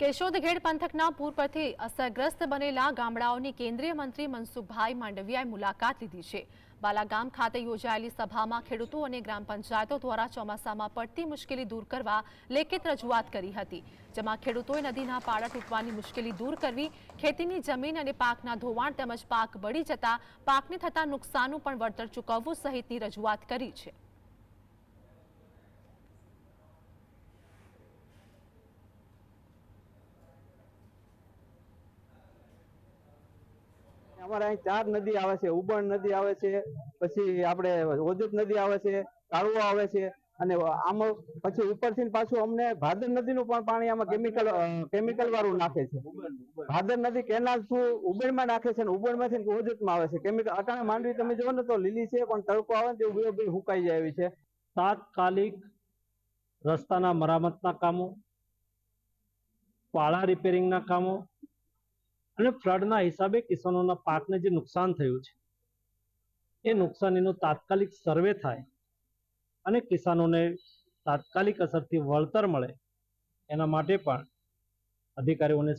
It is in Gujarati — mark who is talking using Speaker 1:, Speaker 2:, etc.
Speaker 1: કેશોદ ઘેડ પંથકના પૂર પરથી અસરગ્રસ્ત બનેલા ગામડાઓની કેન્દ્રીય મંત્રી મનસુખભાઈ માંડવિયાએ મુલાકાત લીધી છે. બાલાગામ ખાતે યોજાયેલી સભામાં ખેડૂતો અને ગ્રામ પંચાયતો દ્વારા ચોમાસામાં પડતી મુશ્કેલી દૂર કરવા લેખિત રજૂઆત કરી હતી. જેમાં ખેડૂતોએ નદીના પાળા તૂટવાની મુશ્કેલી દૂર કરવી, ખેતીની જમીન અને પાકના ધોવાણ તેમજ પાક બળી જતા પાકને થતા નુકસાનનું પણ વળતર ચૂકવવું સહિતની રજૂઆત કરી છે.
Speaker 2: અમારે અહીં ચાર નદી આવે છે, ઉબણ નદી આવે છે, પછી આપણે ઓજત નદી આવે છે કાળવો આવે છે, અને આમાં પછી ઉપરથી પાછું અમને ભાદર નદીનું પણ પાણી આમાં કેમિકલ કેમિકલ વાળું નાખે છે. ભાદર નદી કેનાલ થ્રુ ઉબેણમાં નાખે છે અને ઉબેણમાંથી ઓજતમાં આવે છે. કેમિકલ અટાણે માંડવી તમે જોવો ને તો લીલી છે, પણ તડકો આવે ને તે હુકાઈ જાય એવી છે.
Speaker 3: તાત્કાલિક રસ્તાના મરામતના કામો, પાળા રિપેરિંગના કામો અને ફ્લડના હિસાબે કિસાનોના પાકને જે નુકસાન થયું છે, એ નુકસાનીનો તાત્કાલિક સર્વે થાય અને કિસાનોને તાત્કાલિક અસરથી વળતર મળે, એના માટે પણ અધિકારીઓને